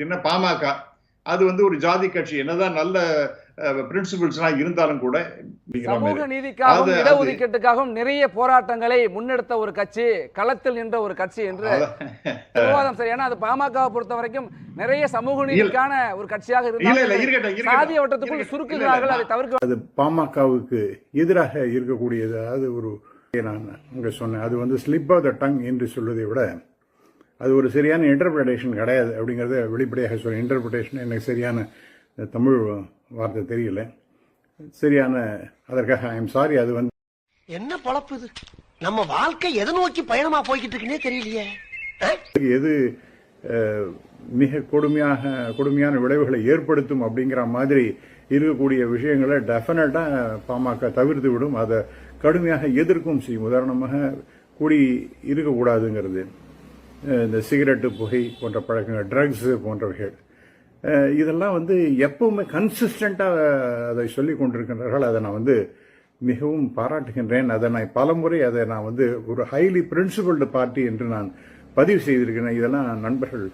எடுத்தீங்கன்னா பாமக அது வந்து ஒரு ஜாதி கட்சி என்னதான் நல்ல பிரின்சிபிள்ஸ் எல்லாம் இருந்தாலும் கூட சமூக. நீதிக்காகவும் இடஒதுக்கீட்டுக்காகவும் நிறைய போராட்டங்களை முன்னெடுத்த ஒரு கட்சி களத்தில் நின்ற ஒரு கட்சி என்று. விவாதம் சரி ஏன்னா அது பாமகவை பொறுத்த வரைக்கும் நிறைய சமூக நீதிக்கான ஒரு கட்சியாக இல்ல இல்ல இருந்தாலும். சாதிய வட்டத்துக்குள். சுருக்குகிறார்கள் அதை தவிர்க்க அது பாமகவுக்கு எதிராக இருக்கக்கூடியது அது ஒரு நான் அங்கே சொன்னேன் அது வந்து ஸ்லிப் ஆஃப் த டங் என்று சொல்வதை விட அது ஒரு சரியான இன்டர்பிரிட்டேஷன் கிடையாது அப்படிங்கிறத வெளிப்படையாக சொல்ல இன்டர்பிரிட்டேஷன் எனக்கு சரியான தமிழ் வார்த்தை தெரியல. சரியான அதற்காக ஐ எம் சாரி அது வந்து என்ன பொழப்பு இது? நம்ம வாழ்க்கை எதை நோக்கி பயணமா போய்கிட்டு இருக்குன்னே தெரியலையே? எது மிக கொடுமையாக கொடுமையான விளைவுகளை ஏற்படுத்தும் அப்படிங்கிற மாதிரி இருக்கக்கூடிய விஷயங்களை டெஃபினட்டாக பாமக தவிர்த்து விடும். அதை கடுமையாக எதிர்க்கும் செய்யும். உதாரணமாக கூடி இருக்கக்கூடாதுங்கிறது. இந்த சிகரெட்டு புகை போன்ற பழக்கங்கள் ட்ரக்ஸ் போன்றவைகள். இதெல்லாம் வந்து எப்பவுமே கன்சிஸ்டண்ட்டாக அதை சொல்லி கொண்டிருக்கின்றார்கள். அதை நான் வந்து மிகவும் பாராட்டுகின்றேன். அதை நான் பலமுறை அதை நான் வந்து ஒரு ஹைலி பிரின்சிபல்டு பார்ட்டி என்று நான் பதிவு செய்திருக்கிறேன். இதெல்லாம் நண்பர்கள்